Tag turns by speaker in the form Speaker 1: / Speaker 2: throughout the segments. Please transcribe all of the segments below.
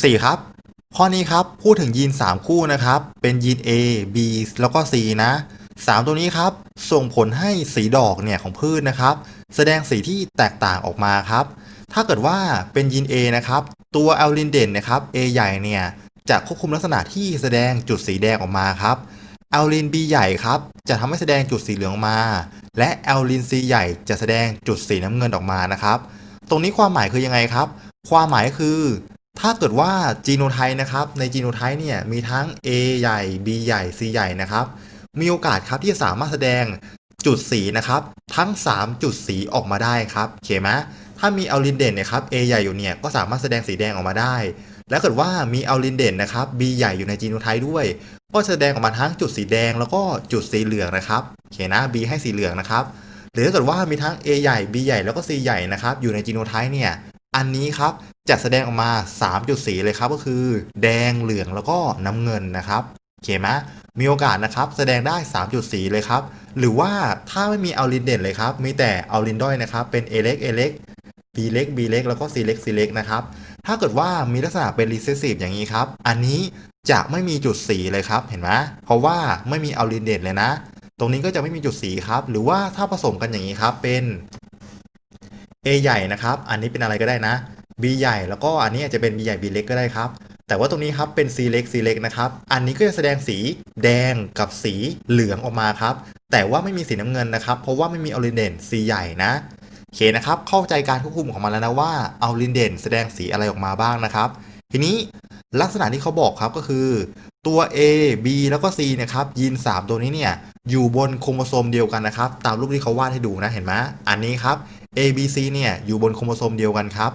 Speaker 1: 4ครับ ข้อนี้ครับพูดถึงยีน 3 คู่นะครับ เป็นยีน A B แล้วก็ C นะ 3 ตัวนี้ครับ ส่งผลให้สีดอกเนี่ยของพืชนะครับ แสดงสีที่แตกต่างออกมาครับ ถ้าเกิดว่าเป็นยีน A นะครับ ตัวแอลลินเด่นนะครับ A ใหญ่เนี่ยจะควบคุมลักษณะที่แสดงจุดสีแดงออกมาครับแอลลิน B ใหญ่ครับ จะทำให้แสดงจุดสีเหลืองออกมา และแอลลิน C ใหญ่จะแสดงจุดสีน้ำเงินออกมานะครับ ตรงนี้ความหมายคือยังไงครับ ความหมายคือ ถ้าเกิดว่าจีโนไทป์นะครับในจีโนไทป์เนี่ยมีทั้ง A ใหญ่ B ใหญ่ C ใหญ่นะครับ มีโอกาสครับที่จะสามารถแสดงจุดสีนะครับ ทั้ง 3 จุดสีออกมาได้ครับโอเคไหมถ้ามีอัลลินเด่นนะครับ A ใหญ่อยู่เนี่ยก็สามารถแสดงสีแดงออกมาได้ และเกิดว่ามีอัลลินเด่นนะครับ B ใหญ่อยู่ในจีโนไทป์ด้วย ก็แสดงออกมาทั้งจุดสีแดงแล้วก็จุดสีเหลืองนะครับโอเคนะ B ให้สีเหลืองนะครับหรือถ้าเกิดว่ามีทั้ง A ใหญ่ B ใหญ่แล้วก็ C ใหญ่นะครับอยู่ในจีโนไทป์เนี่ยอันนี้ครับ จะแสดงออกมา 3 จุดสีเลยครับก็คือ แดงเหลืองแล้วก็น้ำเงินนะครับโอเคไหมมีโอกาสนะครับแสดงได้ 3 จุดสีเลยครับ หรือว่าถ้าไม่มีอัลลินเด่นเลยครับ มีแต่อัลลินด้อยนะครับ เป็น A เล็ก A เล็ก B เล็ก B เล็กแล้วก็ C เล็ก C เล็กนะครับ ถ้าเกิดว่ามีลักษณะเป็น recessive อย่างนี้ครับ อันนี้จะไม่มีจุดสีเลยครับ เห็นไหมเพราะว่าไม่มีอัลลินเด่นเลยนะ ตรงนี้ก็จะไม่มีจุดสีครับ หรือว่าถ้าผสมกันอย่างนี้ครับเป็น A ใหญ่นะครับ อันนี้เป็นอะไรก็ได้นะ B ใหญ่แล้วก็อันนี้อาจจะเป็น B ใหญ่ B เล็กก็ได้ครับ แต่ว่าตรงนี้ครับเป็น C เล็ก C เล็กนะครับ อันนี้ก็จะแสดงสีแดงกับสีเหลืองออกมาครับ แต่ว่าไม่มีสีน้ำเงินนะครับ เพราะว่าไม่มีออริเดน C ใหญ่นะโอเคนะครับ เข้าใจการควบคุมของมันแล้วนะว่าออริเดนแสดงสีอะไรออกมาบ้างนะครับ ทีนี้ลักษณะที่เขาบอกครับก็คือ ตัว A B แล้วก็ C นะครับยีน 3 ตัวนี้เนี่ยอยู่บนโครโมโซมเดียวกันนะครับ ตามรูปที่เขาวาดให้ดูนะเห็นไหมอันนี้ครับ A B C เนี่ยอยู่บนโครโมโซมเดียวกันครับ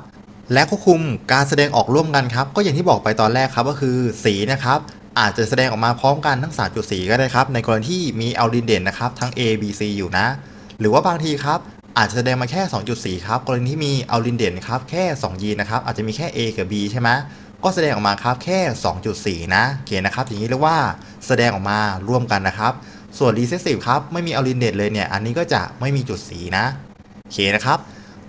Speaker 1: และควบคุมการแสดงออกร่วมกันครับ ก็อย่างที่บอกไปตอนแรกครับก็คือสีนะครับอาจจะแสดงออกมาพร้อมกันทั้ง 3 จุดสีก็ได้ครับ ในกรณีที่มีอัลดินเด่นนะครับทั้ง A B C อยู่นะ หรือว่าบางทีครับอาจจะแสดงมาแค่ 2 จุดสีครับกรณีที่มีอัลดินเด่นครับแค่2ยีนะครับอาจจะมีแค่ A กับ B ใช่ไหมก็แสดงออกมาครับแค่ 2.4 นะโอเคนะครับอย่างนี้เรียกว่าแสดงออกมาร่วมกันนะครับ ส่วน recessive ครับไม่มีอัลดินเด่นเลยเนี่ยอันนี้ก็จะไม่มีจุดสีนะโอเคนะครับ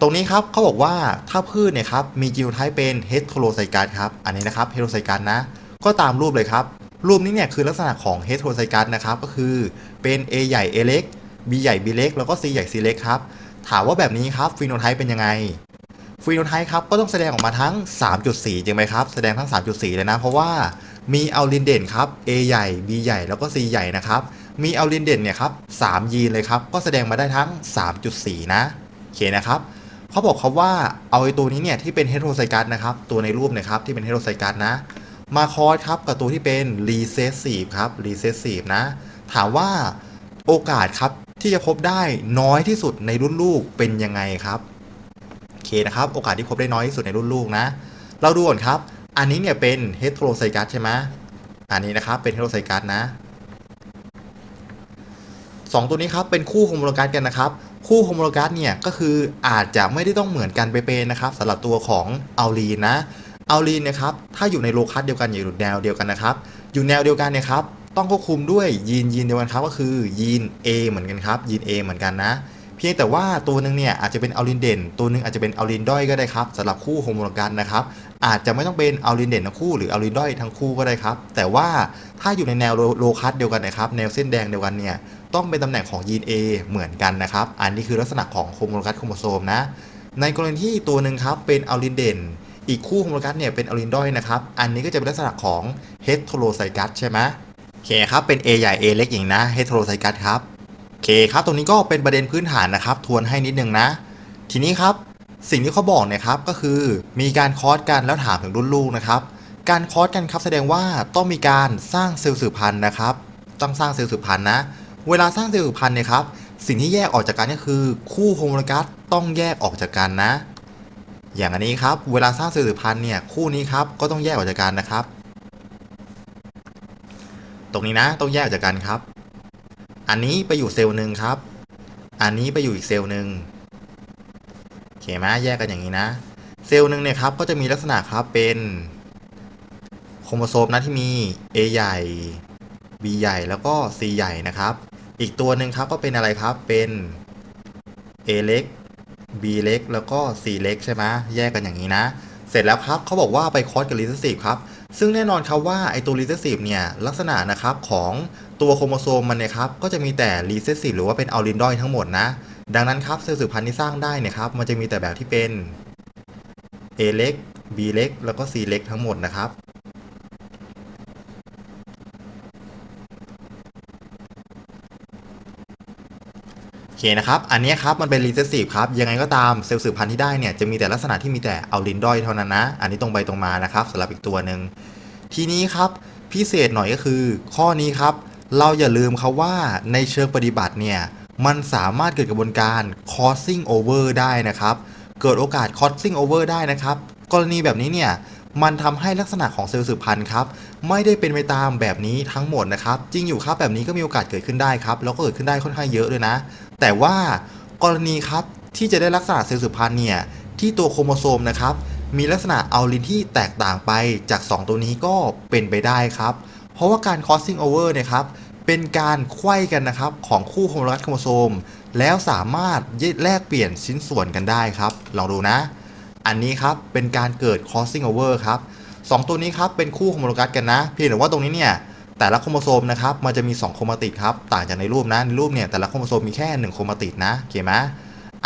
Speaker 1: ตรงนี้ครับเขาบอกว่าถ้าพืชเนี่ยครับมีจีโนไทป์เป็นเฮตโรไซกัสครับอันนี้นะครับเฮตโรไซกัสนะก็ตามรูปเลยครับ รูปนี้เนี่ยคือลักษณะของเฮตโรไซกัสนะครับก็คือเป็น A ใหญ่ A เล็ก B ใหญ่ B เล็กแล้วก็ C ใหญ่ C เล็กครับถามว่าแบบนี้ครับฟีโนไทป์เป็นยังไงฟีโนไทป์ครับก็ต้องแสดงออกมาทั้ง 3.4จริงไหมครับแสดงทั้ง 3.4 เลยนะ เพราะว่ามีอัลลินเด่นครับ A ใหญ่ B ใหญ่แล้วก็ C ใหญ่นะครับมีอัลลินเด่นเนี่ยครับ3ยีนเลยครับก็แสดงมาได้ทั้ง 3.4 นะโอเคนะครับ เขาบอกครับว่าเอาไอ้ตัวนี้เนี่ยที่เป็นเฮโรไซกัสนะครับ ตัวในรูปนะครับที่เป็นเฮโรไซกัสนะ มาคอร์สครับกับตัวที่เป็นรีเซสซีฟครับรีเซสซีฟนะ ถามว่าโอกาสครับที่จะพบได้น้อยที่สุดในรุ่นลูกเป็นยังไงครับโอเคนะครับ โอกาสที่พบได้น้อยที่สุดในรุ่นลูกนะ เราดูก่อนครับ อันนี้เนี่ยเป็นเฮโรไซกัสใช่ไหมอันนี้นะครับเป็นเฮโรไซกัสนะสองตัวนี้ครับเป็นคู่โฮโมโลกัสกันนะครับ คู่โฮโมโลกัสเนี่ยก็คืออาจจะไม่ได้ต้องเหมือนกันไปเป็นนะครับสำหรับตัวของอัลลีนนะอัลลีนนะครับถ้าอยู่ในโลคัสเดียวกันอยู่แนวเดียวกันนะครับ อยู่แนวเดียวกันเนี่ยครับต้องควบคุมด้วยยีนยีนเดียวกันครับก็คือยีน A เหมือนกันครับยีน A เหมือนกันนะ เพียงแต่ว่าตัวหนึ่งเนี่ยอาจจะเป็นอัลลินเด่น ตัวหนึ่งอาจจะเป็นอัลลินด้อยก็ได้ครับสำหรับคู่โฮโมโลกัสนะครับ อาจจะไม่ต้องเป็นอัลลินเด่นทั้งคู่หรืออัลลินด้อยทั้งคู่ก็ได้ครับ แต่ว่าถ้าอยู่ในแนวโลคัสเดียวกันนะครับ แนวเส้นแดงเดียวกันเนี่ยต้องเป็นตำแหน่งของยีน A เหมือนกันนะครับ อันนี้คือลักษณะของโฮโมโลกัสโครโมโซมนะ ในกรณีที่ตัวหนึ่งครับเป็นอัลลินเด่น อีกคู่โฮโมโลกัสเนี่ยเป็นอัลลินด้อยนะครับ อันนี้ก็จะเป็นลักษณะของเฮตโรไซกัสใช่ไหมโอเคครับ เป็น A ใหญ่ A เล็กอย่างนะเฮตโรไซกัสครับโอเคครับ ตรงนี้ก็เป็นประเด็นพื้นฐานนะครับ ทวนให้นิดนึงนะ ทีนี้ครับ สิ่งที่เขาบอกเนี่ยครับก็คือมีการคอร์สกันแล้วถามถึงรุ่นลูกนะครับ การคอร์สกันครับแสดงว่าต้องมีการสร้างเซลล์สืบพันธุ์นะครับ ต้องสร้างเซลล์สืบพันธุ์นะ เวลาสร้างเซลล์สืบพันธุ์เนี่ยครับสิ่งที่แยกออกจากกันก็คือคู่โฮโมโลกัสต้องแยกออกจากกันนะ อย่างอันนี้ครับเวลาสร้างเซลล์สืบพันธุ์เนี่ยคู่นี้ครับก็ต้องแยกออกจากกันนะครับ ตรงนี้นะต้องแยกออกจากกันครับ อันนี้ไปอยู่เซลล์หนึ่งครับ อันนี้ไปอยู่อีกเซลล์หนึ่ง เคไหมแยกกันอย่างนี้นะ เซลล์หนึ่งเนี่ยครับก็จะมีลักษณะครับเป็นโครโมโซมนะที่มี A ใหญ่ B ใหญ่แล้วก็ C ใหญ่นะครับ อีกตัวหนึ่งครับก็เป็นอะไรครับเป็น A เล็ก B เล็ก แล้วก็ C เล็กใช่ไหมแยกกันอย่างนี้นะ เสร็จแล้วครับเขาบอกว่าไปคอสกับ recessive ครับซึ่งแน่นอนครับว่าไอตัว recessive เนี่ยลักษณะนะครับของตัวโครโมโซมมันเนะครับก็จะมีแต่ recessive หรือว่าเป็นอัลลินดอยทั้งหมดนะ ดังนั้นครับเซลล์สืบพันธุ์ที่สร้างได้เนี่ยครับมันจะมีแต่แบบที่เป็น A เล็ก B เล็ก แล้วก็ C เล็กทั้งหมดนะครับ โอเคนะครับ อันนี้ครับมันเป็น recessive ครับ ยังไงก็ตามเซลล์สืบพันธุ์ที่ได้เนี่ยจะมีแต่ลักษณะที่มีแต่เอัลลินดอยเท่านั้นนะ อันนี้ตรงไปตรงมานะครับสำหรับอีกตัวหนึ่ง ทีนี้ครับพิเศษหน่อยก็คือ ข้อนี้ครับ เราอย่าลืมครับว่าในเชิงปฏิบัติเนี่ย มันสามารถเกิดกระบวนการ crossing over ได้นะครับ เกิดโอกาส crossing over ได้นะครับ กรณีแบบนี้เนี่ยมันทำให้ลักษณะของเซลล์สืบพันธุ์ครับไม่ได้เป็นไปตามแบบนี้ทั้งหมดนะครับ จริงอยู่ครับแบบนี้ก็มีโอกาสเกิดขึ้นได้ครับแล้วก็เกิดขึ้นได้ค่อนข้างเยอะเลยนะ แต่ว่ากรณีครับที่จะได้ลักษณะเซลล์สืบพันธุ์เนี่ยที่ตัวโครโมโซมนะครับมีลักษณะอัลลินที่แตกต่างไปจาก 2 ตัวนี้ก็เป็นไปได้ครับ เพราะว่าการ crossing over เนี่ยครับ เป็นการไขว้กันนะครับของคู่โฮโมโลกัสโครโมโซม แล้วสามารถแลกเปลี่ยนชิ้นส่วนกันได้ครับ ลองดูนะ อันนี้ครับเป็นการเกิด crossing over ครับสองตัวนี้ครับเป็นคู่โฮโมโลกัสกันนะ เพียงแต่ว่าตรงนี้เนี่ยแต่ละโครโมโซมนะครับมันจะมี 2 โครมาติดครับ ต่างจากในรูปนะในรูปเนี่ยแต่ละโครโมโซมมีแค่ 1 โครมาติดนะโอเคไหม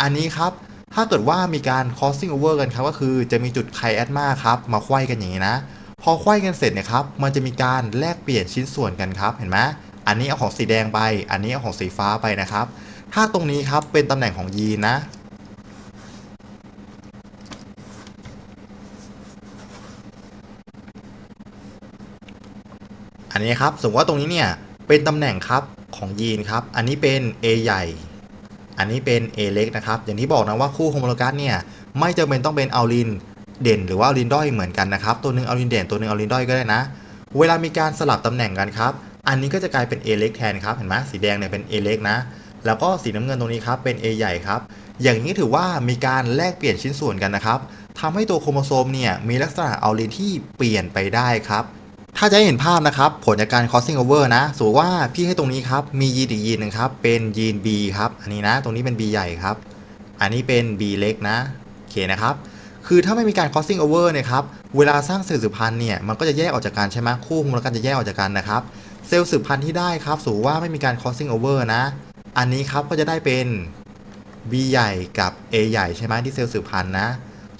Speaker 1: อันนี้ครับถ้าเกิดว่ามีการ crossing over กันครับก็คือจะมีจุดไคแอดมาครับมาไขว้กันอย่างนี้นะ พอไขว้กันเสร็จเนี่ยครับมันจะมีการแลกเปลี่ยนชิ้นส่วนกันครับเห็นไหม อันนี้เอาของสีแดงไป อันนี้เอาของสีฟ้าไปนะครับ ถ้าตรงนี้ครับเป็นตำแหน่งของยีนนะอันนี้ครับสมมติว่าตรงนี้เนี่ยเป็นตำแหน่งครับของยีนครับ อันนี้เป็น A ใหญ่ อันนี้เป็น A เล็กนะครับ อย่างที่บอกนะว่าคู่โฮโมโลกัสเนี่ยไม่จำเป็นต้องเป็นอัลลินเด่นหรือว่าอัลลินด้อยเหมือนกันนะครับ ตัวหนึ่งอัลลินเด่นตัวหนึ่งอัลลินด้อยก็ได้นะ เวลามีการสลับตำแหน่งกันครับ อันนี้ก็จะกลายเป็น A เล็กแทนครับเห็นไหมสีแดงเนี่ยเป็น A เล็กนะ แล้วก็สีน้ำเงินตรงนี้ครับเป็น A ใหญ่ครับ อย่างนี้ถือว่ามีการแลกเปลี่ยนชิ้นส่วนกันนะครับทำให้ตัวโครโมโซมเนี่ยมีลักษณะอัลลินที่เปลี่ยนไปได้ครับถ้าจะให้เห็นภาพนะครับ ผลจากการ crossing over นะสมมติว่าพี่ให้ตรงนี้ครับ มียีนอีกยีนหนึ่งครับ เป็นยีน B ครับ อันนี้นะ ตรงนี้เป็น B ใหญ่ครับ อันนี้เป็น B เล็กนะโอเคนะครับ คือถ้าไม่มีการ crossing over เนี่ยครับ เวลาสร้างเซลล์สืบพันธุ์เนี่ย มันก็จะแยกออกจากกันใช่ไหมคู่มโลกัสจะแยกออกจากกันนะครับ ซลล์สืบพันธุ์ที่ได้ครับสมมติว่าไม่มีการ crossing over นะ อันนี้ครับก็จะได้เป็น B ใหญ่กับ A ใหญ่ใช่ไหมที่เซลล์สืบพันธุ์นะ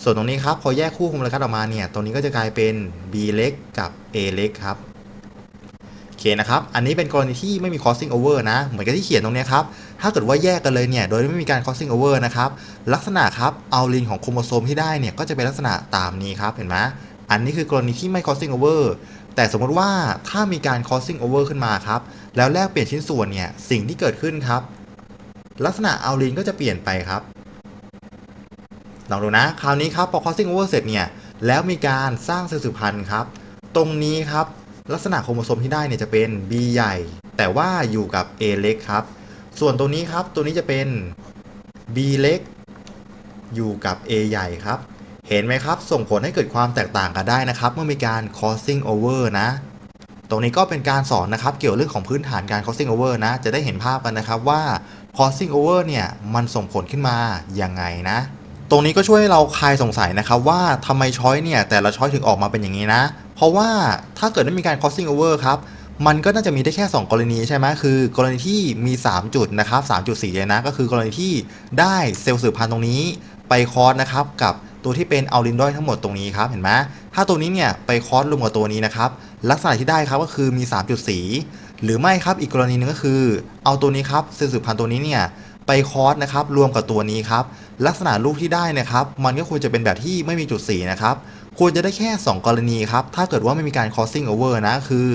Speaker 1: ส่วนตรงนี้ครับพอแยกคู่โฮโมโลกัสออกมาเนี่ยตรงนี้ก็จะกลายเป็น B เล็กกับ A เล็กครับโอเคนะครับ อันนี้เป็นกรณีที่ไม่มี crossing over นะ เหมือนกับที่เขียนตรงนี้ครับ ถ้าเกิดว่าแยกกันเลยเนี่ย โดยไม่มีการ crossing over นะครับ ลักษณะครับ เอาลินของโครโมโซมที่ได้เนี่ย ก็จะเป็นลักษณะตามนี้ครับ เห็นไหมอันนี้คือกรณีที่ไม่ crossing over แต่สมมติว่าถ้ามีการ crossing over ขึ้นมาครับ แล้วแลกเปลี่ยนชิ้นส่วนเนี่ย สิ่งที่เกิดขึ้นครับ ลักษณะเอาลินก็จะเปลี่ยนไปครับ ลองดูนะ คราวนี้ครับพอ crossing over เสร็จเนี่ย แล้วมีการสร้างเซลล์สืบพันธุ์ครับ ตรงนี้ครับ ลักษณะโครโมโซมที่ได้เนี่ยจะเป็น B ใหญ่ แต่ว่าอยู่กับ A เล็กครับ ส่วนตัวนี้ครับ ตัวนี้จะเป็น B เล็ก อยู่กับ A ใหญ่ครับ เห็นไหมครับ ส่งผลให้เกิดความแตกต่างกันได้นะครับ เมื่อมีการ crossing over นะ ตรงนี้ก็เป็นการสอนนะครับเกี่ยวเรื่องของพื้นฐานการ crossing over นะ จะได้เห็นภาพกันนะครับว่า crossing over เนี่ยมันส่งผลขึ้นมาอยังไงนะ ตรงนี้ก็ช่วยเราคลายสงสัยนะครับว่าทำไมช้อยเนี่ยแต่ละช้อยถึงออกมาเป็นอย่างนี้นะ เพราะว่าถ้าเกิดไม่มีการ crossing over ครับมันก็น่าจะมีได้แค่ 2 กรณีใช่ไหมคือ กรณีที่มี 3 จุดนะครับ3.4เลยนะ ก็คือกรณีที่ได้เซลล์สืบพันธุ์ตรงนี้ไปคอสนะครับกับ ตัวที่เป็นเอัลลินดอยทั้งหมดตรงนี้ครับเห็นไหมถ้าตัวนี้เนี่ยไปคอสรวมกับตัวนี้นะครับลักษณะที่ได้ครับก็คือมี3.4หรือไม่ครับอีกกรณีหนึงก็คือ เอาตัวนี้ครับเซลล์สืบพันธุ์ตัวนี้เนี่ยไปคอสนะครับรวมกับตัวนี้ครับลักษณะรูปที่ได้นะครับมันก็ควรจะเป็นแบบที่ไม่มีจุดสีนะครับควรจะได้แค่ 2 กรณีครับถ้าเกิดว่าไม่มีการ crossing over นะคือ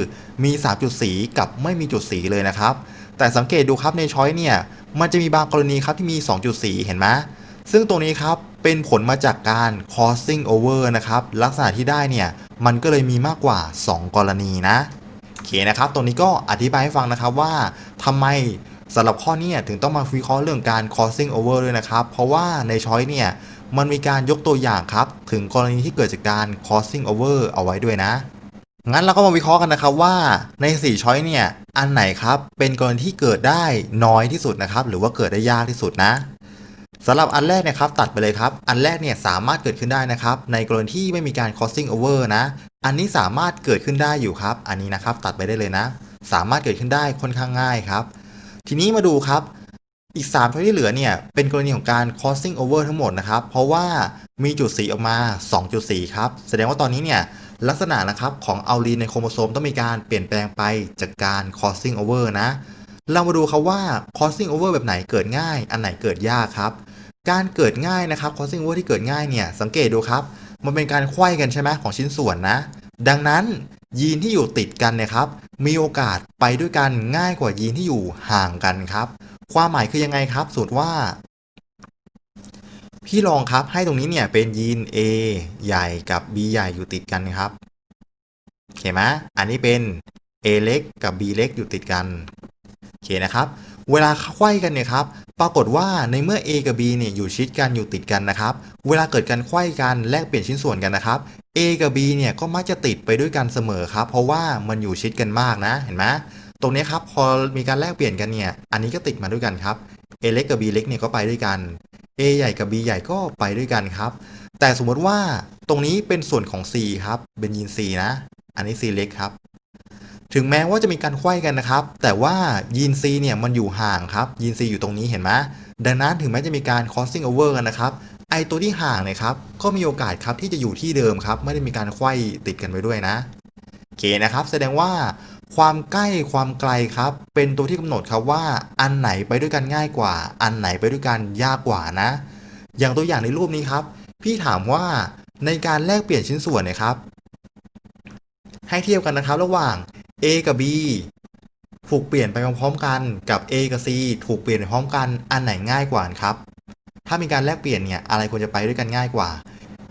Speaker 1: มี3จุดสีกับไม่มีจุดสีเลยนะครับแต่สังเกตดูครับในช้อยเนี่ยมันจะมีบางกรณีครับที่มี 2 จุดสีเห็นไหมซึ่งตรงนี้ครับ เป็นผลมาจากการ crossing over นะครับ ลักษณะที่ได้เนี่ย มันก็เลยมีมากกว่า 2 กรณีนะโอเคนะครับ ตรงนี้ก็อธิบายให้ฟังนะครับว่าทำไมสำหรับข้อนี้ถึงต้องมาวิเคราะห์เรื่องการ crossing over ด้วยนะครับ เพราะว่าในช้อยเนี่ยมันมีการยกตัวอย่างครับ ถึงกรณีที่เกิดจากการ crossing over เอาไว้ด้วยนะ งั้นเราก็มาวิเคราะห์กันนะครับว่าใน 4 ช้อยเนี่ยอันไหนครับเป็นกรณีที่เกิดได้น้อยที่สุดนะครับ หรือว่าเกิดได้ยากที่สุดนะ สำหรับอันแรกนะครับตัดไปเลยครับ อันแรกเนี่ยสามารถเกิดขึ้นได้นะครับ ในกรณีที่ไม่มีการ crossing over นะ อันนี้สามารถเกิดขึ้นได้อยู่ครับ อันนี้นะครับตัดไปได้เลยนะ สามารถเกิดขึ้นได้ค่อนข้างง่ายครับ ทีนี้มาดูครับ อีก3ตัวที่เหลือเนี่ยเป็นกรณีของการ crossing over ทั้งหมดนะครับ เพราะว่ามีจุดสีออกมา 2 จุดสีครับ แสดงว่าตอนนี้เนี่ยลักษณะนะครับของอัลลีนในโครโมโซมต้องมีการเปลี่ยนแปลงไปจากการ crossing over นะ เรามาดูครับว่า crossing over แบบไหนเกิดง่าย อันไหนเกิดยากครับ การเกิดง่ายนะครับ crossing over ที่เกิดง่ายเนี่ยสังเกตดูครับ มันเป็นการไขว้กันใช่ไหมของชิ้นส่วนนะ ดังนั้นยีนที่อยู่ติดกันเนี่ยครับ มีโอกาสไปด้วยกันง่ายกว่ายีนที่อยู่ห่างกันครับ ความหมายคือยังไงครับสูตรว่า พี่ลองครับให้ตรงนี้เนี่ยเป็นยีน A ใหญ่กับ B ใหญ่อยู่ติดกันครับโอเคไหมอันนี้เป็น A เล็กกับ B เล็กอยู่ติดกัน โอเคนะครับ เวลาไขว้กันเนี่ยครับ ปรากฏว่าในเมื่อ A กับ B เนี่ยอยู่ชิดกันอยู่ติดกันนะครับ เวลาเกิดการไขว้กันแลกเปลี่ยนชิ้นส่วนกันนะครับ A กับ B เนี่ยก็มักจะติดไปด้วยกันเสมอครับ เพราะว่ามันอยู่ชิดกันมากนะ เห็นไหมตรงนี้ครับพอมีการแลกเปลี่ยนกันเนี่ย อันนี้ก็ติดมาด้วยกันครับ A เล็กกับ B เล็กเนี่ยก็ไปด้วยกัน A ใหญ่กับ B ใหญ่ก็ไปด้วยกันครับ แต่สมมติว่าตรงนี้เป็นส่วนของ C ครับ เป็นยีน C นะ อันนี้ C เล็กครับ ถึงแม้ว่าจะมีการไขว้กันนะครับ แต่ว่ายีน C เนี่ยมันอยู่ห่างครับยีน C อยู่ตรงนี้เห็นไหมดังนั้นถึงแม้จะมีการ crossing over กันนะครับไอตัวที่ห่างเนี่ยครับก็มีโอกาสครับที่จะอยู่ที่เดิมครับไม่ได้มีการไขว้ติดกันไปด้วยนะโอเคนะครับ แสดงว่าความใกล้ความไกลครับ เป็นตัวที่กำหนดครับว่าอันไหนไปด้วยกันง่ายกว่า อันไหนไปด้วยกันยากกว่านะ อย่างตัวอย่างในรูปนี้ครับ พี่ถามว่าในการแลกเปลี่ยนชิ้นส่วนเนี่ยครับ ให้เทียบกันนะครับ ระหว่าง A กับ B ถูกเปลี่ยนไปพร้อมๆกันกับ A กับ C ถูกเปลี่ยนไปพร้อมกันอันไหนง่ายกว่าครับ ถ้ามีการแลกเปลี่ยนเนี่ยอะไรควรจะไปด้วยกันง่ายกว่า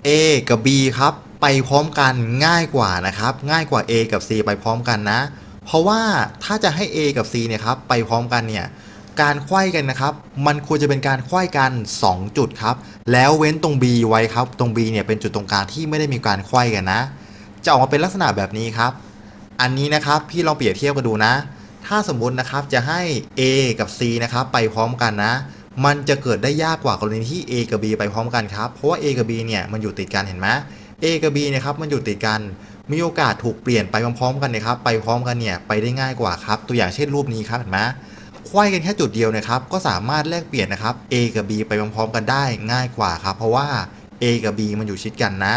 Speaker 1: A กับ B ครับ ไปพร้อมกันง่ายกว่านะครับ ง่ายกว่า A กับ C ไปพร้อมกันนะ เพราะว่าถ้าจะให้ A กับ C เนี่ยครับไปพร้อมกันเนี่ยการไขว้กันนะครับ มันควรจะเป็นการไขว้กัน 2 จุดครับ แล้วเว้นตรง B ไว้ครับ ตรง B เนี่ยเป็นจุดตรงกลางที่ไม่ได้มีการไขว้กันนะ จะออกมาเป็นลักษณะแบบนี้ครับ อันนี้นะครับพี่ลองเปรียบเทียบกันดูนะ ถ้าสมมุตินะครับจะให้ A กับ C นะครับไปพร้อมกันนะ มันจะเกิดได้ยากกว่ากรณีที่ A กับ B ไปพร้อมกันครับ เพราะว่า A กับ B เนี่ยมันอยู่ติดกันเห็นไหม A กับ B นี่ยครับมันอยู่ติดกันมีโอกาสถูกเปลี่ยนไปพร้อมๆกันนะครับ ไปพร้อมกันเนี่ยไปได้ง่ายกว่าครับ ตัวอย่างเช่นรูปนี้ครับเห็นไหมไขว้กันแค่จุดเดียวนะครับ ก็สามารถแลกเปลี่ยนนะครับ A กับ B ไปพร้อมๆกันได้ง่ายกว่าครับ เพราะว่า A กับ B มันอยู่ชิดกันนะ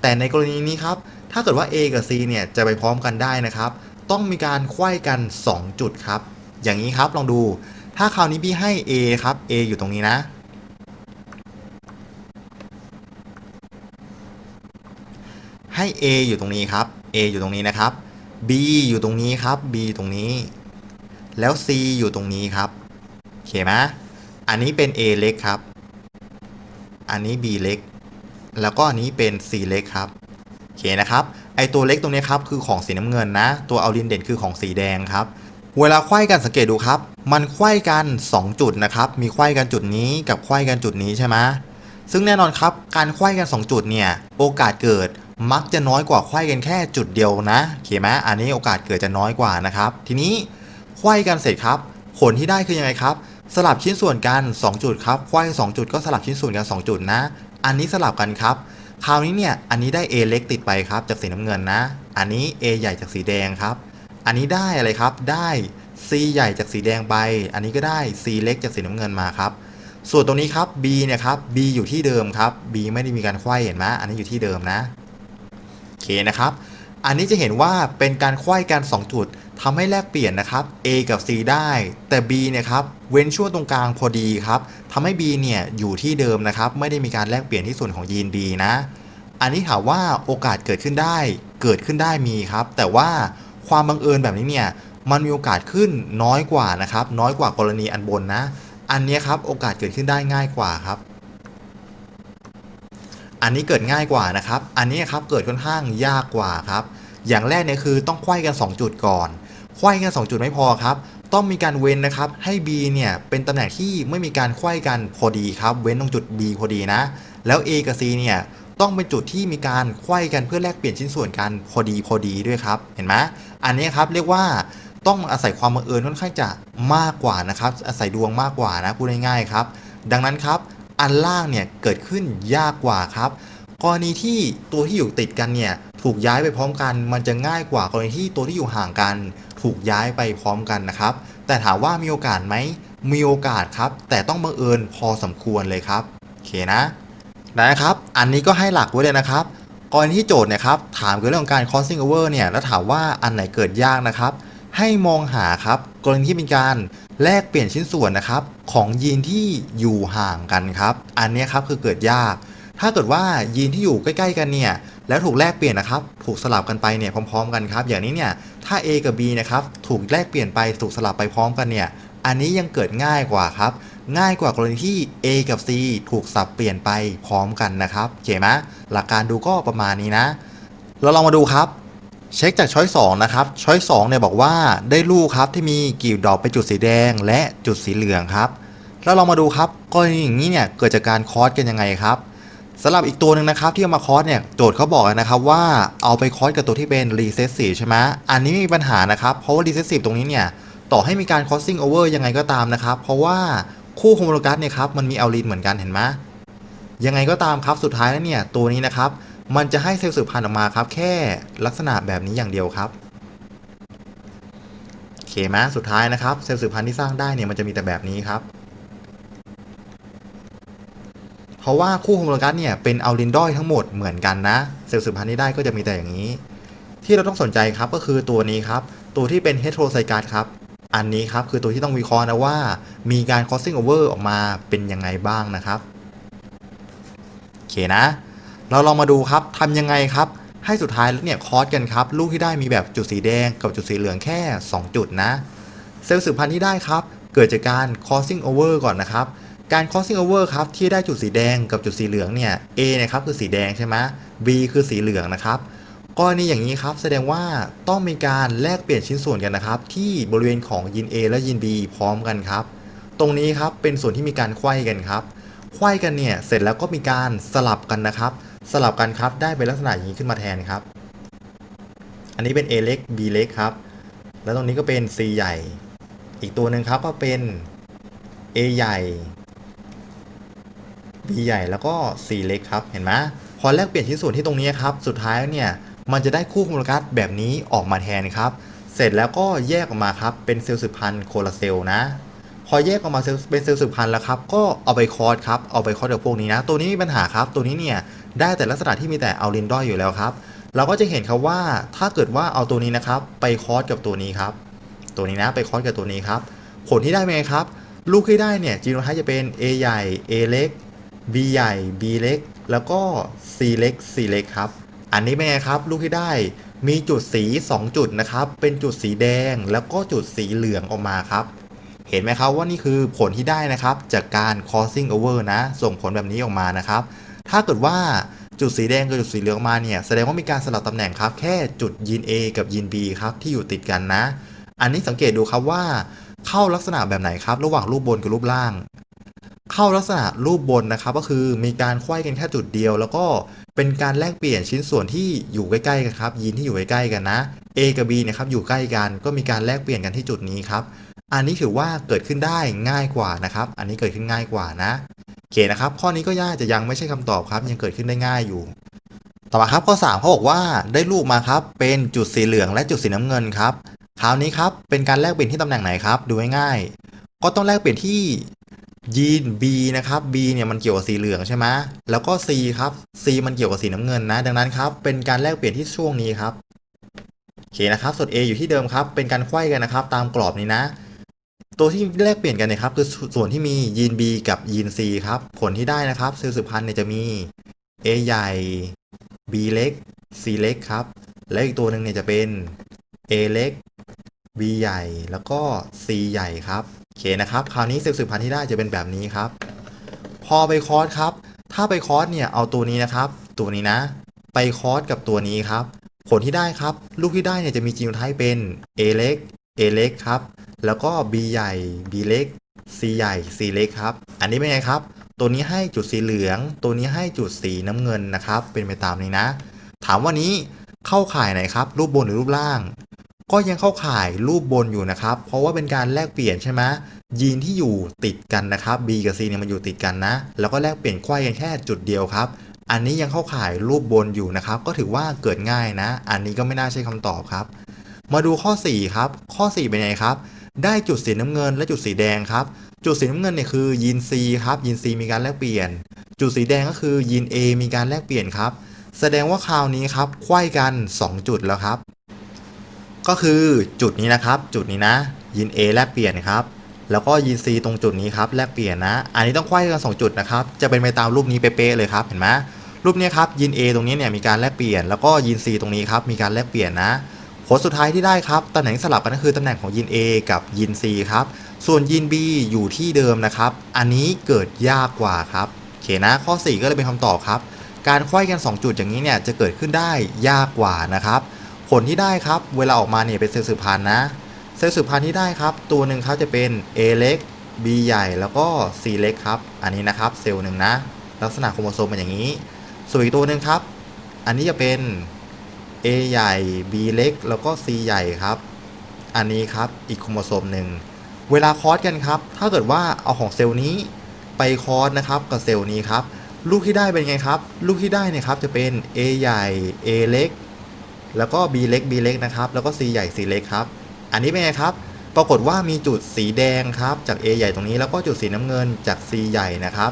Speaker 1: แต่ในกรณีนี้ครับ ถ้าเกิดว่า A กับ C เนี่ยจะไปพร้อมกันได้นะครับ ต้องมีการไขว้กัน 2 จุดครับ อย่างนี้ครับลองดู ถ้าคราวนี้พี่ให้ A ครับ A อยู่ตรงนี้นะ ให้ A อยู่ตรงนี้ครับ A อยู่ตรงนี้นะครับ B อยู่ตรงนี้ครับ B ตรงนี้ แล้ว C อยู่ตรงนี้ครับโอเคไหมอันนี้เป็น A เล็กครับ อันนี้ B เล็ก แล้วก็อันนี้เป็น C เล็กครับ อเคนะครับไอตัวเล็กตรงนี้ครับคือของสีน้ำเงินนะ ตัวเอาลินเด่นคือของสีแดงครับเวลาไขว้กันสังเกตดูครับ มันไขว้กัน 2 จุดนะครับ มีไขว้กันจุดนี้กับไขว้กันจุดนี้ใช่ไหมซึ่งแน่นอนครับ การไขว้กัน 2 จุดเนี่ย โอกาสเกิดมักจะน้อยกว่าไขว้กันแค่จุดเดียวนะโอเคไหมอันนี้โอกาสเกิดจะน้อยกว่านะครับ ทีนี้ไขว้กันเสร็จครับ ผลที่ได้คือยังไงครับ สลับชิ้นส่วนกัน 2 จุดครับ ไขว้2จุดก็สลับชิ้นส่วนกัน 2 จุดนะ อันนี้สลับกันครับ คราวนี้เนี่ยอันนี้ได้ A เล็กติดไปครับจากสีน้ำเงินนะ อันนี้ A ใหญ่จากสีแดงครับ อันนี้ได้อะไรครับได้ C ใหญ่จากสีแดงไป อันนี้ก็ได้ C เล็กจากสีน้ำเงินมาครับ ส่วนตรงนี้ครับ B เนี่ยครับ B อยู่ที่เดิมครับ B ไม่ได้มีการไขว้เห็นไหมอันนี้อยู่ที่เดิมนะโอเคนะครับ อันนี้จะเห็นว่าเป็นการไขว้กัน2จุด ทำให้แลกเปลี่ยนนะครับ A กับ C ได้ แต่ B เนี่ยครับเว้นช่วงตรงกลางพอดีครับทำให้ B เนี่ยอยู่ที่เดิมนะครับ ไม่ได้มีการแลกเปลี่ยนที่ส่วนของยีน B นะ อันนี้ถามว่าโอกาสเกิดขึ้นได้ เกิดขึ้นได้มีครับ แต่ว่าความบังเอิญแบบนี้เนี่ยมันมีโอกาสขึ้นน้อยกว่านะครับ น้อยกว่ากรณีอันบนนะ อันนี้ครับโอกาสเกิดขึ้นได้ง่ายกว่าครับ อันนี้เกิดง่ายกว่านะครับ อันนี้ครับเกิดค่อนข้างยากกว่าครับ อย่างแรกเนี่ยคือต้องไขว้กัน 2 จุดก่อน ไขว้กัน 2 จุดไม่พอครับ ต้องมีการเว้นนะครับ ให้ B เนี่ย เป็นตำแหน่งที่ไม่มีการไขว้กันพอดีครับ เว้นตรงจุด B พอดีนะ แล้ว A กับ C เนี่ยต้องเป็นจุดที่มีการไขว้กันเพื่อแลกเปลี่ยนชิ้นส่วนกันพอดีพอดีด้วยครับ เห็นไหมอันนี้ครับเรียกว่าต้องอาศัยความบังเอิญค่อนข้างจะมากกว่านะครับ อาศัยดวงมากกว่านะพูดง่ายๆครับ ดังนั้นครับ อันล่างเนี่ยเกิดขึ้นยากกว่าครับ กรณีที่ตัวที่อยู่ติดกันเนี่ยถูกย้ายไปพร้อมกัน มันจะง่ายกว่ากรณีที่ตัวที่อยู่ห่างกัน ถูกย้ายไปพร้อมกันนะครับ แต่ถามว่ามีโอกาสไหมมีโอกาสครับ แต่ต้องบังเอิญพอสมควรเลยครับโอเคนะนะครับ อันนี้ก็ให้หลักไว้เลยนะครับกรณีที่โจทย์เนะครับถามเกี่ยวกับเรื่องของการ crossing over เนี่ยแล้วถามว่าอันไหนเกิดยากนะครับ ให้มองหาครับกรณีที่เป็นการแลกเปลี่ยนชิ้นส่วนนะครับ ของยีนที่อยู่ห่างกันครับ อันนี้ครับคือเกิดยาก ถ้าเกิดว่ายีนที่อยู่ใกล้ ๆ กันเนี่ยแล้วถูกแลกเปลี่ยนนะครับ ถูกสลับกันไปเนี่ยพร้อม ๆ กันครับ อย่างนี้เนี่ย ถ้า A กับ B นะครับถูกแลกเปลี่ยนไปถูกสลับไปพร้อมกันเนี่ยอันนี้ยังเกิดง่ายกว่าครับ ง่ายกว่ากรณีที่ A กับ C ถูกสับเปลี่ยนไปพร้อมกันนะครับโอเคไหมหลักการดูก็ประมาณนี้นะเราลองมาดูครับ เช็คจากช้อย2นะครับช้อย2เนี่ยบอกว่าได้ลูกครับที่มีกีบดอกเป็นจุดสีแดงและจุดสีเหลืองครับ แล้วเรามาดูครับกรณีอย่างนี้เนี่ยเกิดจากการคอสกันยังไงครับ สำหรับอีกตัวหนึ่งนะครับที่เอามาคอสเนี่ยโจทย์เขาบอกนะครับว่าเอาไปคอสกับตัวที่เป็น recessive ใช่ไหมอันนี้ไม่มีปัญหานะครับเพราะว่า recessive ตรงนี้เนี่ยต่อให้มีการ crossing over ยังไงก็ตามนะครับเพราะว่าคู่โฮโมโลกัสเนี่ยครับมันมีเอัลลินเหมือนกันเห็นไหมยังไงก็ตามครับสุดท้ายแล้วเนี่ยตัวนี้นะครับมันจะให้เซลล์สืบพันธุ์ออกมาครับแค่ลักษณะแบบนี้อย่างเดียวครับโอเคไหมสุดท้ายนะครับเซลล์สืบพันธุ์ที่สร้างได้เนี่ยมันจะมีแต่แบบนี้ครับ เพราะว่าคู่โฮมโลกัสเนี่ยเป็นอัลลินดอยทั้งหมดเหมือนกันนะเซลล์สืบพันธุ์ที่ได้ก็จะมีแต่อย่างนี้ ที่เราต้องสนใจครับก็คือตัวนี้ครับ ตัวที่เป็นเฮตโรไซกัสครับ อันนี้ครับคือตัวที่ต้องวิเคราะห์นะว่า มีการ crossing over ออกมาเป็นยังไงบ้างนะครับโอเคนะ เราลองมาดูครับทำยังไงครับ ให้สุดท้ายแล้วเนี่ยคอสกันครับ ลูกที่ได้มีแบบจุดสีแดงกับจุดสีเหลืองแค่ 2 จุดนะ เซลล์สืบพันธุ์ที่ได้ครับ เกิดจากการ crossing over ก่อนนะครับ การ crossing over ครับที่ได้จุดสีแดงกับจุดสีเหลืองเนี่ย A นะครับคือสีแดงใช่ไหม B คือสีเหลืองนะครับกรณีอย่างนี้ครับแสดงว่าต้องมีการแลกเปลี่ยนชิ้นส่วนกันนะครับ ที่บริเวณของยีน A และยีน B พร้อมกันครับ ตรงนี้ครับเป็นส่วนที่มีการไขว้กันครับไขว้กันเนี่ยเสร็จแล้วก็มีการสลับกันนะครับ สลับกันครับได้เป็นลักษณะอย่างนี้ขึ้นมาแทนครับ อันนี้เป็น A เล็ก B เล็กครับ แล้วตรงนี้ก็เป็น C ใหญ่ อีกตัวหนึ่งครับก็เป็น A ใหญ่ B ใหญ่แล้วก็ C เล็กครับเห็นไหมพอแลกเปลี่ยนชิ้นส่วนที่ตรงนี้ครับสุดท้ายเนี่ยมันจะได้คู่โฮโมโลกัสแบบนี้ออกมาแทนครับ เสร็จแล้วก็แยกออกมาครับเป็นเซลล์สืบพันธุ์โคลาเซลล์นะ พอแยกออกมาเซลล์เป็นเซลล์สืบพันธุ์แล้วครับก็เอาไปคอร์สครับเอาไปคอร์สกับพวกนี้นะ ตัวนี้มีปัญหาครับตัวนี้เนี่ยได้แต่ลักษณะที่มีแต่เอาลินดอยอยู่แล้วครับ เราก็จะเห็นครับว่าถ้าเกิดว่าเอาตัวนี้นะครับไปคอร์สกับตัวนี้ครับ ตัวนี้นะไปคอร์สกับตัวนี้ครับผลที่ได้เป็นไงครับ ลูกที่ได้เนี่ยจีโนไทป์จะเป็น A ใหญ่ A เล็ก B ใหญ่ B เล็ก แล้วก็ C เล็ก C เล็กครับ อันนี้เป็นไงครับ ลูกที่ได้มีจุดสี 2 จุดนะครับ เป็นจุดสีแดงแล้วก็จุดสีเหลืองออกมาครับ เห็นไหมครับว่านี่คือผลที่ได้นะครับ จากการ crossing over นะ ส่งผลแบบนี้ออกมานะครับ ถ้าเกิดว่าจุดสีแดงกับจุดสีเหลืองมาเนี่ย แสดงว่ามีการสลับตำแหน่งครับ แค่จุดยีน A กับยีน B ครับที่อยู่ติดกันนะ อันนี้สังเกตดูครับว่า เข้าลักษณะแบบไหนครับ ระหว่างรูปบนกับรูปล่าง เข้าลักษณะรูปบนนะครับ ก็คือมีการไขว้กันแค่จุดเดียว แล้วก็เป็นการแลกเปลี่ยนชิ้นส่วนที่อยู่ใกล้ๆกันครับยีนที่อยู่ใกล้ๆกันนะ A กับ B นะครับอยู่ใกล้กัน ก็มีการแลกเปลี่ยนกันที่จุดนี้ครับ อันนี้ถือว่าเกิดขึ้นได้ง่ายกว่านะครับ อันนี้เกิดขึ้นง่ายกว่านะโอเคนะครับ ข้อนี้ก็ยากจะยังไม่ใช่คำตอบครับ ยังเกิดขึ้นได้ง่ายอยู่ ต่อมาครับข้อ3เขาบอกว่าได้รูปมาครับ เป็นจุดสีเหลืองและจุดสีน้ำเงินครับคราวนี้ครับเป็นการแลกเปลี่ยนที่ตำแหน่งไหนครับ ดูง่ายๆก็ต้องแลกเปลี่ยนที่ ยีน B นะครับ B เนี่ยมันเกี่ยวกับสีเหลืองใช่ไหมแล้วก็ C ครับ C มันเกี่ยวกับสีน้ำเงินนะ ดังนั้นครับ เป็นการแลกเปลี่ยนที่ช่วงนี้ครับ โอเคนะครับ ส่วน A อยู่ที่เดิมครับ เป็นการไขว้กันนะครับ ตามกรอบนี้นะ ตัวที่แลกเปลี่ยนกันเนี่ยครับ คือส่วนที่มียีน B กับยีน C ครับ ผลที่ได้นะครับเซลล์สืบพันธุ์เนี่ยจะมี A ใหญ่ B เล็ก C เล็กครับ และอีกตัวหนึ่งเนี่ยจะเป็น A เล็ก B ใหญ่ แล้วก็ C ใหญ่ครับ อเคนะครับคราวนี้เซลล์สืบพันธุ์ที่ได้จะเป็นแบบนี้ครับ พอไปคอร์สครับ ถ้าไปคอร์สเนี่ยเอาตัวนี้นะครับ ตัวนี้นะ ไปคอร์สกับตัวนี้ครับ ผลที่ได้ครับ ลูกที่ได้เนี่ยจะมีจีโนไทป์เป็น A เล็ก A เล็กครับ แล้วก็ B ใหญ่ B เล็ก C ใหญ่ C เล็กครับ อันนี้เป็นไงครับ ตัวนี้ให้จุดสีเหลือง ตัวนี้ให้จุดสีน้ำเงินนะครับ เป็นไปตามนี้นะ ถามว่านี้เข้าข่ายไหนครับ รูปบนหรือรูปล่าง ก็ยังเข้าข่ายรูปบนอยู่นะครับ เพราะว่าเป็นการแลกเปลี่ยนใช่ไหมยีนที่อยู่ติดกันนะครับ B กับ C เนี่ยมันอยู่ติดกันนะ แล้วก็แลกเปลี่ยนไขว้กันแค่จุดเดียวครับ อันนี้ยังเข้าข่ายรูปบนอยู่นะครับ ก็ถือว่าเกิดง่ายนะ อันนี้ก็ไม่น่าใช่คำตอบครับ มาดูข้อ 4 ครับ ข้อ 4 เป็นไงครับ ได้จุดสีน้ำเงินและจุดสีแดงครับ จุดสีน้ำเงินเนี่ยคือยีน C ครับ ยีน C มีการแลกเปลี่ยน จุดสีแดงก็คือยีน A มีการแลกเปลี่ยนครับ แสดงว่าคราวนี้ครับไขว้กัน 2 จุดแล้วครับ ก็คือจุดนี้นะครับ จุดนี้นะยีน A แลกเปลี่ยนครับ แล้วก็ยีน C ตรงจุดนี้ครับแลกเปลี่ยนนะ อันนี้ต้องไขว้กัน2จุดนะครับ จะเป็นไปตามรูปนี้เป๊ะๆเลยครับเห็นไหมรูปนี้ครับยีน A ตรงนี้เนี่ยมีการแลกเปลี่ยน แล้วก็ยีน C ตรงนี้ครับมีการแลกเปลี่ยนนะผลสุดท้ายที่ได้ครับตำแหน่งสลับกันก็คือตำแหน่งของยีน A กับยีน C ครับ ส่วนยีน B อยู่ที่เดิมนะครับ อันนี้เกิดยากกว่าครับโอเคนะ ข้อ 4 ก็เลยเป็นคำตอบครับ การไขว้กัน 2 จุดอย่างนี้เนี่ยจะเกิดขึ้นได้ยากกว่านะครับ ผลที่ได้ครับ เวลาออกมาเนี่ยเป็นเซลล์สืบพันธุ์นะ เซลล์สืบพันธุ์ที่ได้ครับ ตัวหนึ่งครับจะเป็น A เล็ก B ใหญ่แล้วก็ C เล็กครับ อันนี้นะครับเซลล์หนึ่งนะ ลักษณะโครโมโซมเป็นอย่างนี้ ส่วนอีกตัวหนึ่งครับ อันนี้จะเป็น A ใหญ่ B เล็ก แล้วก็ C ใหญ่ครับ อันนี้ครับอีกโครโมโซมหนึ่ง เวลาคอสกันครับ ถ้าเกิดว่าเอาของเซลล์นี้ไปคอสนะครับกับเซลล์นี้ครับ ลูกที่ได้เป็นไงครับ ลูกที่ได้เนี่ยครับจะเป็น A ใหญ่ A เล็ก แล้วก็ B เล็ก B เล็กนะครับ แล้วก็ C ใหญ่ C เล็กครับ อันนี้เป็นไงครับ ปรากฏว่ามีจุดสีแดงครับ จาก A ใหญ่ตรงนี้ แล้วก็จุดสีน้ำเงินจาก C ใหญ่นะครับ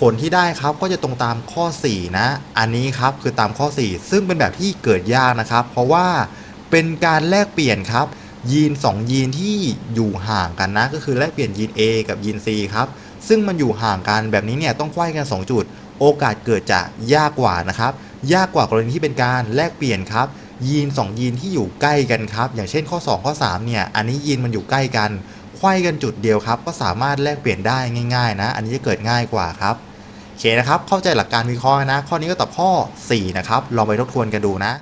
Speaker 1: ผลที่ได้ครับก็จะตรงตามข้อ 4 นะ อันนี้ครับคือตามข้อ 4 ซึ่งเป็นแบบที่เกิดยากนะครับ เพราะว่าเป็นการแลกเปลี่ยนครับยีน 2 ยีนที่อยู่ห่างกันนะ ก็คือแลกเปลี่ยนยีน A กับยีน C ครับ ซึ่งมันอยู่ห่างกันแบบนี้เนี่ยต้องไขว้กัน 2 จุด โอกาสเกิดจะยากกว่านะครับ ยากกว่ากรณีที่เป็นการแลกเปลี่ยนครับ ยีน 2 ยีนที่อยู่ใกล้กันครับ อย่างเช่นข้อ 2 ข้อ 3 เนี่ย อันนี้ยีนมันอยู่ใกล้กันไขว้กันจุดเดียวครับ ก็สามารถแลกเปลี่ยนได้ง่าย ๆ นะ อันนี้จะเกิดง่ายกว่าครับโอเคนะครับ เข้าใจหลักการวิเคราะห์นะ ข้อนี้ก็ตอบข้อ 4 นะครับ ลองไปทบทวนกันดูนะ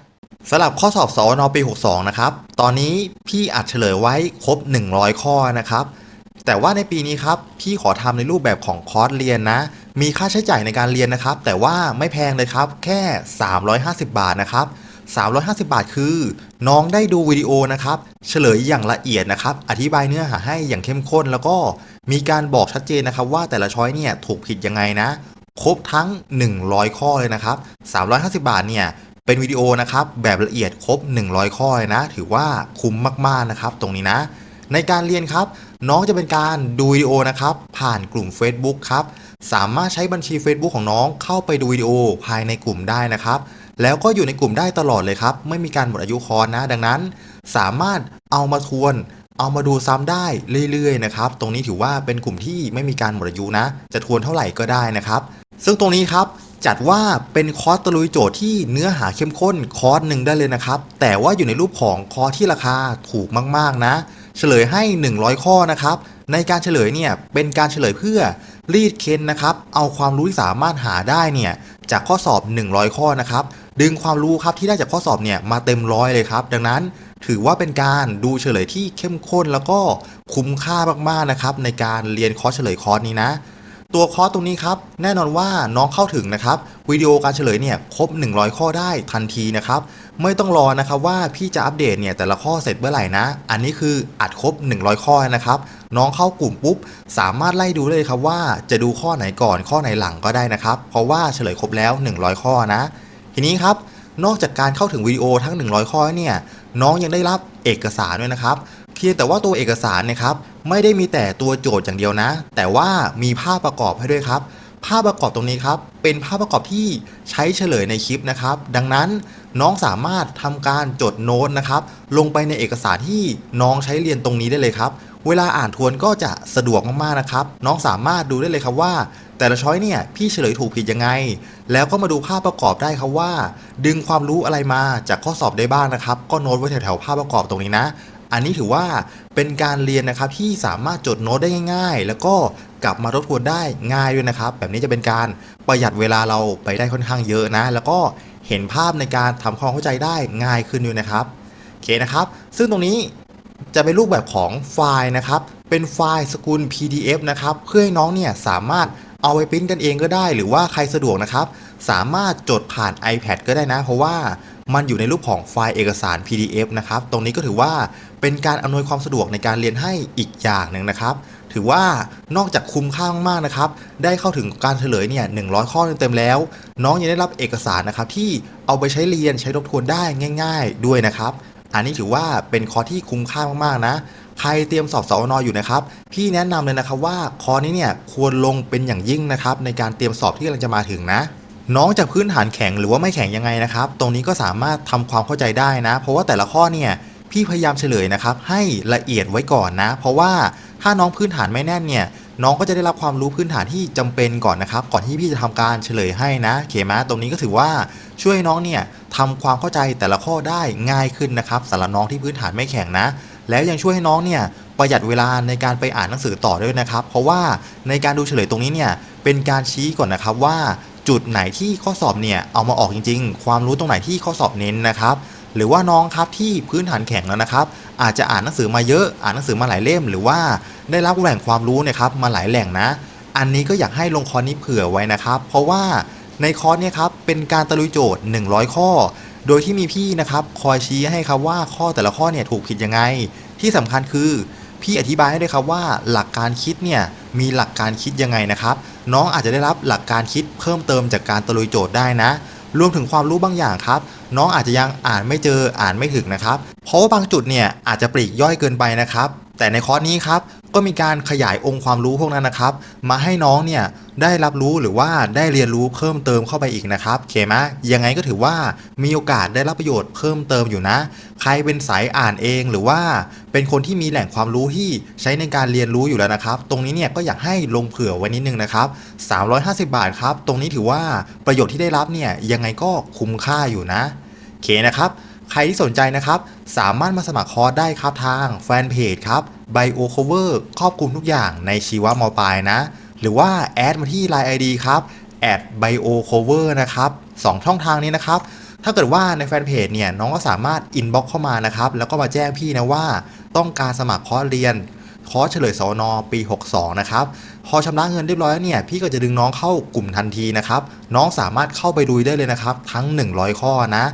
Speaker 1: สำหรับข้อสอบสอนอปี 62 นะครับ ตอนนี้พี่อัดเฉลยไว้ครบ 100 ข้อนะครับ แต่ว่าในปีนี้ครับ พี่ขอทำในรูปแบบของคอร์สเรียนนะ มีค่าใช้จ่ายในการเรียนนะครับ แต่ว่าไม่แพงเลยครับ แค่ 350 บาทนะครับ 350 บาทคือ น้องได้ดูวิดีโอนะครับ เฉลยอย่างละเอียดนะครับ อธิบายเนื้อหาให้อย่างเข้มข้น แล้วก็มีการบอกชัดเจนนะครับ ว่าแต่ละช้อยเนี่ยถูกผิดยังไงนะ ครบทั้ง 100 ข้อเลยนะครับ 350 บาทเนี่ยเป็นวิดีโอนะครับแบบละเอียดครบ 100 ข้อเลยนะ ถือว่าคุ้มมากๆนะครับ ตรงนี้นะ ในการเรียนครับ น้องจะเป็นการดูวิดีโอนะครับ ผ่านกลุ่ม Facebook ครับสามารถใช้บัญชี Facebook ของน้องเข้าไปดูวิดีโอภายในกลุ่มได้นะครับ แล้วก็อยู่ในกลุ่มได้ตลอดเลยครับ ไม่มีการหมดอายุคอร์สนะ ดังนั้น สามารถเอามาทวน เอามาดูซ้ำได้เรื่อยๆนะครับ ตรงนี้ถือว่าเป็นกลุ่มที่ไม่มีการหมดอายุนะ จะทวนเท่าไหร่ก็ได้นะครับ ซึ่งตรงนี้ครับจัดว่าเป็นคอร์สตะลุยโจทย์ที่เนื้อหาเข้มข้นคอร์สหนึ่งได้เลยนะครับ แต่ว่าอยู่ในรูปของคอร์สที่ราคาถูกมากๆนะ เฉลยให้ 100 ข้อนะครับในการเฉลยเนี่ยเป็นการเฉลยเพื่อรีดเค้นนะครับ เอาความรู้ที่สามารถหาได้เนี่ยจากข้อสอบ 100 ข้อนะครับ ดึงความรู้ครับที่ได้จากข้อสอบเนี่ยมาเต็มร้อยเลยครับ ดังนั้นถือว่าเป็นการดูเฉลยที่เข้มข้นแล้วก็คุ้มค่ามากๆนะครับในการเรียนคอร์สเฉลยคอร์สนี้นะ ตัวคอร์สตรงนี้ครับแน่นอนว่าน้องเข้าถึงนะครับวิดีโอการเฉลยเนี่ยครบ 100 ข้อได้ทันทีนะครับไม่ต้องรอนะครับว่าพี่จะอัปเดตเนี่ยแต่ละข้อเสร็จเมื่อไหร่นะ อันนี้คืออัดครบ 100 ข้อนะครับน้องเข้ากลุ่มปุ๊บ สามารถไล่ดูเลยครับว่าจะดูข้อไหนก่อนข้อไหนหลังก็ได้นะครับเพราะว่าเฉลยครบแล้ว 100 ข้อนะ ทีนี้ครับนอกจากการเข้าถึงวิดีโอทั้ง 100 ข้อเนี่ยน้องยังได้รับเอกสารด้วยนะครับเพียงแต่ว่าตัวเอกสารนะครับไม่ได้มีแต่ตัวโจทย์อย่างเดียวนะ แต่ว่ามีภาพประกอบให้ด้วยครับ ภาพประกอบตรงนี้ครับ เป็นภาพประกอบที่ใช้เฉลยในคลิปนะครับ ดังนั้นน้องสามารถทำการจดโน้ตนะครับ ลงไปในเอกสารที่น้องใช้เรียนตรงนี้ได้เลยครับ เวลาอ่านทวนก็จะสะดวกมากๆนะครับ น้องสามารถดูได้เลยครับว่า แต่ละช้อยเนี่ยพี่เฉลยถูกผิดยังไง แล้วก็มาดูภาพประกอบได้ครับว่า ดึงความรู้อะไรมาจากข้อสอบได้บ้างนะครับ ก็โน้ตไว้แถวๆภาพประกอบตรงนี้นะ อันนี้ถือว่าเป็นการเรียนนะครับที่สามารถจดโน้ตได้ง่าย ๆ แล้วก็กลับมาทบทวนได้ง่ายด้วยนะครับ แบบนี้จะเป็นการประหยัดเวลาเราไปได้ค่อนข้างเยอะนะ แล้วก็เห็นภาพในการทำความเข้าใจได้ง่ายขึ้นด้วยนะครับโอเคนะครับ ซึ่งตรงนี้จะเป็นรูปแบบของไฟล์นะครับ เป็นไฟล์สกุล PDF นะครับ เพื่อให้น้องเนี่ยสามารถ เอาไปปริ้นกันเองก็ได้ หรือว่าใครสะดวกนะครับ สามารถจดผ่าน iPad ก็ได้นะ เพราะว่ามันอยู่ในรูปของไฟล์เอกสาร PDF นะครับ ตรงนี้ก็ถือว่าเป็นการอำนวยความสะดวกในการเรียนให้อีกอย่างหนึ่งนะครับ ถือว่านอกจากคุ้มค่ามากๆนะครับ ได้เข้าถึงการเฉลยเนี่ย100 ข้อเต็มๆแล้ว น้องยังได้รับเอกสารนะครับที่เอาไปใช้เรียนใช้ทบทวนได้ง่าย ๆ ด้วยนะครับ อันนี้ถือว่าเป็นคอที่คุ้มค่ามากๆนะ ใครเตรียมสอบสอนอยู่นะครับ พี่แนะนำเลยนะครับว่าคอนี้เนี่ยควรลงเป็นอย่างยิ่งนะครับในการเตรียมสอบที่กำลังจะมาถึงนะน้องจากพื้นฐานแข็งหรือว่าไม่แข็งยังไงนะครับ ตรงนี้ก็สามารถทำความเข้าใจได้นะ เพราะว่าแต่ละข้อเนี่ยพี่พยายามเฉลยนะครับ ให้ละเอียดไว้ก่อนนะ เพราะว่าถ้าน้องพื้นฐานไม่แน่นเนี่ยน้องก็จะได้รับความรู้พื้นฐานที่จำเป็นก่อนนะครับ ก่อนที่พี่จะทำการเฉลยให้นะเคไหมตรงนี้ก็ถือว่าช่วยน้องเนี่ยทำความเข้าใจแต่ละข้อได้ง่ายขึ้นนะครับสำหรับน้องที่พื้นฐานไม่แข็งนะ แล้วยังช่วยให้น้องเนี่ยประหยัดเวลาในการไปอ่านหนังสือต่อด้วยนะครับ เพราะว่าในการดูเฉลยตรงนี้เนี่ยเป็นการชี้ก่อนนะครับว่าจุดไหนที่ข้อสอบเนี่ยเอามาออกจริง ๆ ความรู้ตรงไหนที่ข้อสอบเน้นนะครับหรือว่าน้องครับที่พื้นฐานแข็งแล้วนะครับ อาจจะอ่านหนังสือมาเยอะอ่านหนังสือมาหลายเล่ม หรือว่าได้รับแหล่งความรู้นะครับมาหลายแหล่งนะ อันนี้ก็อยากให้ลงคอร์สนี้เผื่อไว้นะครับ เพราะว่าในคอร์สเนี่ยครับเป็นการตะลุยโจทย์ 100 ข้อ โดยที่มีพี่นะครับคอยชี้ให้ครับว่าข้อแต่ละข้อเนี่ยถูกผิดยังไง ที่สำคัญคือ พี่อธิบายให้ด้วยครับว่าหลักการคิดเนี่ยมีหลักการคิดยังไงนะครับ น้องอาจจะได้รับหลักการคิดเพิ่มเติมจากการตะลุยโจทย์ได้นะ รวมถึงความรู้บางอย่างครับ น้องอาจจะยังอ่านไม่เจออ่านไม่ถึงนะครับ เพราะว่าบางจุดเนี่ยอาจจะปลีกย่อยเกินไปนะครับ แต่ในคอร์สนี้ครับ ก็มีการขยายองค์ความรู้พวกนั้นนะครับ มาให้น้องเนี่ยได้รับรู้หรือว่าได้เรียนรู้เพิ่มเติมเข้าไปอีกนะครับเคไหมยังไงก็ถือว่ามีโอกาสได้รับประโยชน์เพิ่มเติมอยู่นะ ใครเป็นสายอ่านเองหรือว่าเป็นคนที่มีแหล่งความรู้ที่ใช้ในการเรียนรู้อยู่แล้วนะครับ ตรงนี้เนี่ยก็อยากให้ลงเผื่อไว้นิดนึงนะครับ 350 บาทครับ ตรงนี้ถือว่าประโยชน์ที่ได้รับเนี่ยยังไงก็คุ้มค่าอยู่นะเคนะครับ ใครที่สนใจนะครับ สามารถมาสมัครคอร์สได้ครับทางแฟนเพจครับ Bio Cover ครอบคลุมทุกอย่างในชีวมปลายนะ หรือว่าแอดมาที่ Line ID ครับ bio cover นะครับสองช่องทางนี้นะครับ ถ้าเกิดว่าในแฟนเพจเนี่ยน้องก็สามารถอินบ็อกเข้ามานะครับ แล้วก็มาแจ้งพี่นะว่าต้องการสมัครคอร์สเรียนคอร์สเฉลยสอนอปี 62 นะครับ พอชำระเงินเรียบร้อยแล้วเนี่ย พี่ก็จะดึงน้องเข้ากลุ่มทันทีนะครับ น้องสามารถเข้าไปดูได้เลยนะครับ ทั้ง 100 ข้อนะ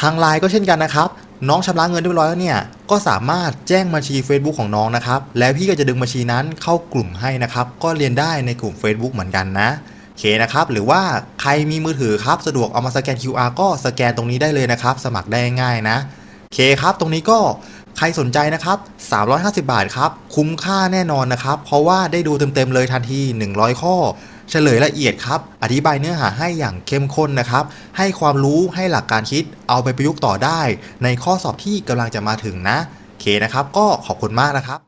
Speaker 1: ทางไลน์ก็เช่นกันนะครับน้องชำระเงินเรียบร้อยแล้วเนี่ยก็สามารถแจ้งบัญชี Facebook ของน้องนะครับแล้วพี่ก็จะดึงบัญชีนั้นเข้ากลุ่มให้นะครับก็เรียนได้ในกลุ่ม Facebook เหมือนกันนะโอเคนะครับหรือว่าใครมีมือถือครับสะดวกเอามาสแกน QR ก็สแกนตรงนี้ได้เลยนะครับ สมัครได้ง่ายนะโอเคครับ ตรงนี้ก็ใครสนใจนะครับ 350 บาทครับ คุ้มค่าแน่นอนนะครับ เพราะว่าได้ดูเต็มๆเลยทันที 100 ข้อ เฉลยละเอียดครับ อธิบายเนื้อหาให้อย่างเข้มข้นนะครับ ให้ความรู้ให้หลักการคิดเอาไปประยุกต์ต่อได้ ในข้อสอบที่กำลังจะมาถึงนะ เคนะครับ ก็ขอบคุณมากนะครับ